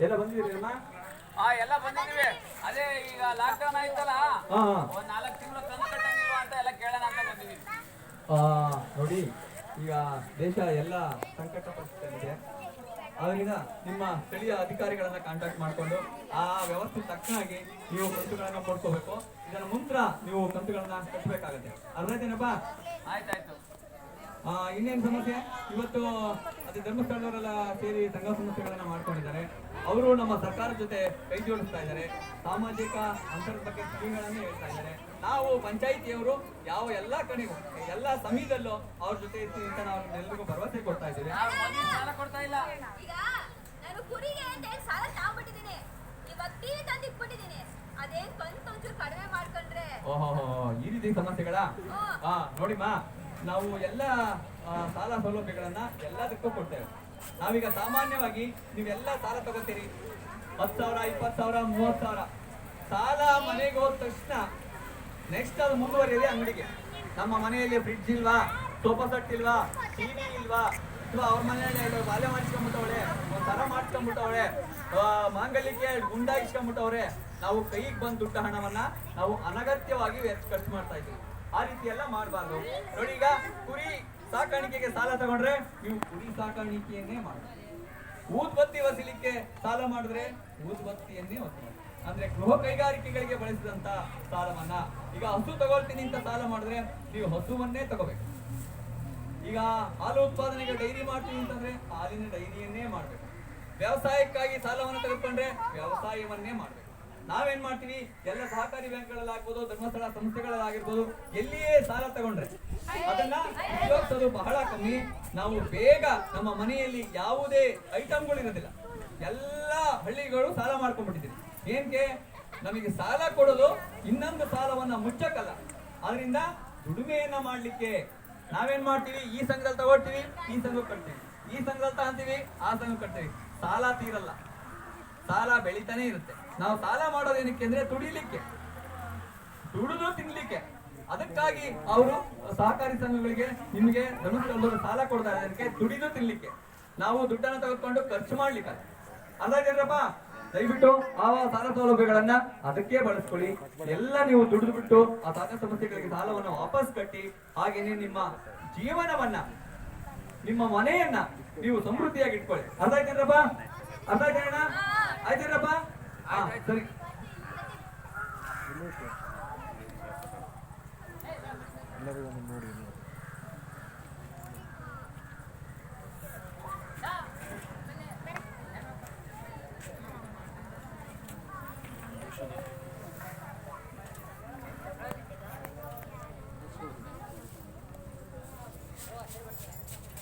ಎಲ್ಲ ಬಂದಿದ್ದೀರಿ ಅಮ್ಮ ಆ ಎಲ್ಲ ಬಂದಿದ್ದೀವಿ. ಅದೇ ಈಗ ಲಾಕ್ ಡೌನ್ ಆಯ್ತಲ್ಲ. ಒಂದ್ ನಾಲ್ಕು ತಿಂಗಳು ತಂದು ಕಟ್ಟಂಗಿಲ್ವ ಅಂತ ಎಲ್ಲ ಕೇಳೋಣ ಅಂತ ಬಂದಿದ್ದೀವಿ. ಆ, ನೋಡಿ ಈಗ ದೇಶ ಎಲ್ಲ ಸಂಕಟ ಪರಿಸ್ಥಿತಿಯಲ್ಲಿದೆ. ಅದರಿಂದ ನಿಮ್ಮ ಸ್ಥಳೀಯ ಅಧಿಕಾರಿಗಳನ್ನ ಕಾಂಟ್ಯಾಕ್ಟ್ ಮಾಡಿಕೊಂಡು ಆ ವ್ಯವಸ್ಥೆ ತಕ್ಕನಾಗಿ ನೀವು ಕಂತುಗಳನ್ನ ಕೊಡ್ಕೋಬೇಕು. ಇದರ ಮುಂತ್ರ ನೀವು ಕಂತುಗಳನ್ನ ಕಟ್ಟಬೇಕಾಗತ್ತೆ. ಅರ್ಧದೇನಪ್ಪ ಆಯ್ತಾಯ್ತು. ಇನ್ನೇನು ಇನ್ನೇನ್ ಸಮಸ್ಯೆ? ಇವತ್ತು ಅದೇ ಧರ್ಮಸ್ಥಳದವರೆಲ್ಲ ಸೇರಿ ಸಂಘ ಸಂಸ್ಥೆಗಳನ್ನ ಮಾಡ್ಕೊಂಡಿದ್ದಾರೆ. ಅವರು ನಮ್ಮ ಸರ್ಕಾರದ ಜೊತೆ ಕೈ ಜೋಡಿಸ್ತಾ ಇದ್ದಾರೆ. ಸಾಮಾಜಿಕ ಅಂತರದ ಬಗ್ಗೆ ಹೇಳ್ತಾ ಇದ್ದಾರೆ. ನಾವು ಪಂಚಾಯಿತಿಯವರು ಯಾವ ಎಲ್ಲ ಕಡೆಗೂ ಎಲ್ಲ ಸಮಯದಲ್ಲೂ ಅವ್ರ ಜೊತೆ ಇರ್ತೀವಿ ಅಂತ ನಾವು ಎಲ್ಲರಿಗೂ ಭರವಸೆ ಕೊಡ್ತಾ ಇದ್ದೀವಿ. ಓಹೋ ಈ ರೀತಿ ಸಮಸ್ಯೆಗಳ? ಹಾ ನೋಡಿಮ್ಮ. ನಾವು ಎಲ್ಲ ಸಾಲ ಸೌಲಭ್ಯಗಳನ್ನ ಎಲ್ಲದಕ್ಕೂ ಕೊಡ್ತೇವೆ. ನಾವೀಗ ಸಾಮಾನ್ಯವಾಗಿ ನೀವೆಲ್ಲ ಸಾಲ ತಗೋತೀರಿ. ಹತ್ತು ಸಾವಿರ, ಇಪ್ಪತ್ತು ಸಾವಿರ, ಮೂವತ್ತು ಸಾವಿರ. ಸಾಲ ಮನೆಗೆ ಹೋದ ತಕ್ಷಣ ನೆಕ್ಸ್ಟ್ ಅದು ಮುಂದುವರಿಯಲಿ ಅಂಗಡಿಗೆ. ನಮ್ಮ ಮನೆಯಲ್ಲಿ ಫ್ರಿಡ್ಜ್ ಇಲ್ವಾ ಸೋಫಾ ಸೆಟ್ ಇಲ್ವಾ ಟಿವಿ ಇಲ್ವಾ, ಅಥವಾ ಅವ್ರ ಮನೆಯಲ್ಲಿ ಬಾಲ್ಯ ಮಾಡಿಸ್ಕೊಂಡ್ಬಿಟ್ಟವಳೆ ಒಂದು ಸರ ಮಾಡಿಸ್ಕೊಂಡ್ಬಿಟ್ಟವ್ರೆ ಮಾಂಗಲ್ಯಕ್ಕೆ ಗುಂಡಾಗಿಸ್ಕೊಂಡ್ಬಿಟ್ಟವ್ರೆ, ನಾವು ಕೈಗೆ ಬಂದ ದುಡ್ಡ ಹಣವನ್ನ ನಾವು ಅನಗತ್ಯವಾಗಿ ಖರ್ಚು ಮಾಡ್ತಾ ಇದ್ದೀವಿ. ಆ ರೀತಿ ಎಲ್ಲ ಮಾಡಬಾರ್ದು. ನೋಡಿ ಈಗ ಕುರಿ ಸಾಕಾಣಿಕೆಗೆ ಸಾಲ ತಗೊಂಡ್ರೆ ನೀವು ಕುರಿ ಸಾಕಾಣಿಕೆಯನ್ನೇ ಮಾಡಿ ಊದ್ಬತ್ತಿ ವಸಿಲಿಕ್ಕೆ ಸಾಲ ಮಾಡಿದ್ರೆ ಊದ್ಬತ್ತಿಯನ್ನೇ ಒತ್ತಬೇಕು ಅಂದ್ರೆ ಗೃಹ ಕೈಗಾರಿಕೆಗಳಿಗೆ ಬಳಸಿದಂತ ಸಾಲವನ್ನ ಈಗ ಹಸು ತಗೊಳ್ತೀನಿ ಅಂತ ಸಾಲ ಮಾಡಿದ್ರೆ ನೀವು ಹಸುವನ್ನೇ ತಗೋಬೇಕು. ಈಗ ಹಾಲು ಉತ್ಪಾದನೆಗೆ ಡೈರಿ ಮಾಡ್ತೀನಿ ಅಂತಂದ್ರೆ ಹಾಲಿನ ಡೈರಿಯನ್ನೇ ಮಾಡ್ಬೇಕು. ವ್ಯವಸಾಯಕ್ಕಾಗಿ ಸಾಲವನ್ನು ತೆಗೆದುಕೊಂಡ್ರೆ ವ್ಯವಸಾಯವನ್ನೇ ಮಾಡ್ಬೇಕು. ನಾವೇನ್ ಮಾಡ್ತೀವಿ? ಎಲ್ಲ ಸಹಕಾರಿ ಬ್ಯಾಂಕ್ಗಳಲ್ಲಾಗ್ಬೋದು, ಧರ್ಮಸ್ಥಳ ಸಂಸ್ಥೆಗಳಲ್ಲಾಗಿರ್ಬೋದು, ಎಲ್ಲಿಯೇ ಸಾಲ ತಗೊಂಡ್ರೆ ಅದನ್ನ ಉಪಯೋಗಿಸೋದು ಬಹಳ ಕಮ್ಮಿ. ನಾವು ಬೇಗ ನಮ್ಮ ಮನೆಯಲ್ಲಿ ಯಾವುದೇ ಐಟಮ್ಗಳು ಇರೋದಿಲ್ಲ. ಎಲ್ಲ ಹಳ್ಳಿಗಳು ಸಾಲ ಮಾಡ್ಕೊಂಡ್ಬಿಟ್ಟಿದ್ದೀವಿ. ಏನ್ಕೆ? ನಮಗೆ ಸಾಲ ಕೊಡೋದು ಇನ್ನೊಂದು ಸಾಲವನ್ನ ಮುಚ್ಚಕ್ಕಲ್ಲ ಅದರಿಂದ ದುಡಿಮೆಯನ್ನ ಮಾಡ್ಲಿಕ್ಕೆ ನಾವೇನ್ ಮಾಡ್ತೀವಿ? ಈ ಸಂಘದಲ್ಲಿ ತಗೊಳ್ತೀವಿ, ಈ ಸಂಘ ಕಟ್ತೀವಿ. ಈ ಸಂಘದಲ್ಲಿ ತಗೊಂತೀವಿ, ಆ ಸಂಘ ಕಟ್ತೀವಿ. ಸಾಲ ತೀರಲ್ಲ. ಸಾಲ ಬೆಳಿತಾನೆ ಇರುತ್ತೆ. ನಾವು ಸಾಲ ಮಾಡೋದೇನಕ್ಕೆ ಅಂದ್ರೆ ತುಡಿಲಿಕ್ಕೆ. ದುಡಿದು ತಿನ್ಲಿಕ್ಕೆ. ಅದಕ್ಕಾಗಿ ಅವರು ಸಹಕಾರಿ ಸಂಘಗಳಿಗೆ ನಿಮಗೆ ಧರ್ಮಸ್ಥಳದವರು ಸಾಲ ಕೊಡ್ತಾರೆ. ಅದಕ್ಕೆ ದುಡಿದು ತಿನ್ಲಿಕ್ಕೆ. ನಾವು ದುಡ್ಡನ್ನ ತೆಗೆದುಕೊಂಡು ಖರ್ಚು ಮಾಡ್ಲಿಕ್ಕೆ ಅದಾಗ್ರಪ್ಪ ದಯವಿಟ್ಟು ಆ ಸಾಲ ಸೌಲಭ್ಯಗಳನ್ನ ಅದಕ್ಕೆ ಬಳಸ್ಕೊಳ್ಳಿ. ಎಲ್ಲ ನೀವು ದುಡಿದು ಬಿಟ್ಟು ಆ ಸಾಲ ಸಮಸ್ಯೆಗಳಿಗೆ ಸಾಲವನ್ನು ವಾಪಸ್ ಕಟ್ಟಿ, ಹಾಗೇನೆ ನಿಮ್ಮ ಜೀವನವನ್ನ, ನಿಮ್ಮ ಮನೆಯನ್ನ ನೀವು ಸಮೃದ್ಧಿಯಾಗಿ ಇಟ್ಕೊಳ್ಳಿ. ಅರ್ಥ ಆಯ್ತೇನ್ರಪ್ಪ ಅರ್ಥ ಹಾ ಸರಿ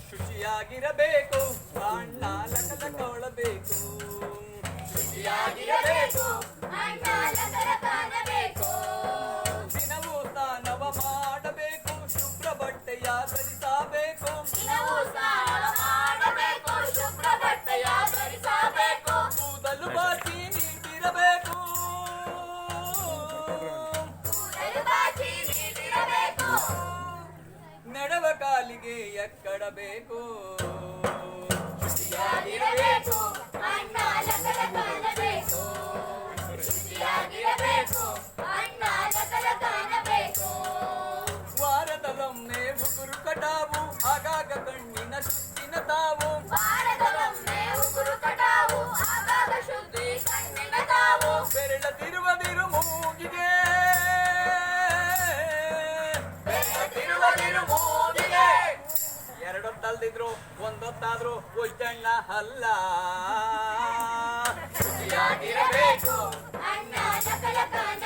ಶುಚಿಯಾಗಿರಬೇಕು ಅಣ್ಣ ಲಕಲಕವಳಬೇಕು ಶುಚಿಯಾಗಿರಬೇಕು. ನಡೆವ ಕಾಲಿಗೆ ಎಕ್ಕಡಬೇಕು ಶುಚಿಯಾಗಿರಬೇಕು ಎರಡೊತ್ತಲ್ದಿದ್ರು ಒಂದೊತ್ತಾದ್ರು ಒಯ್ದಣ್ಣ ಅಲ್ಲ. ಶುಚಿಯಾಗಿರಬೇಕು ಹಾದಿ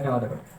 ಧನ್ಯವಾದಗಳು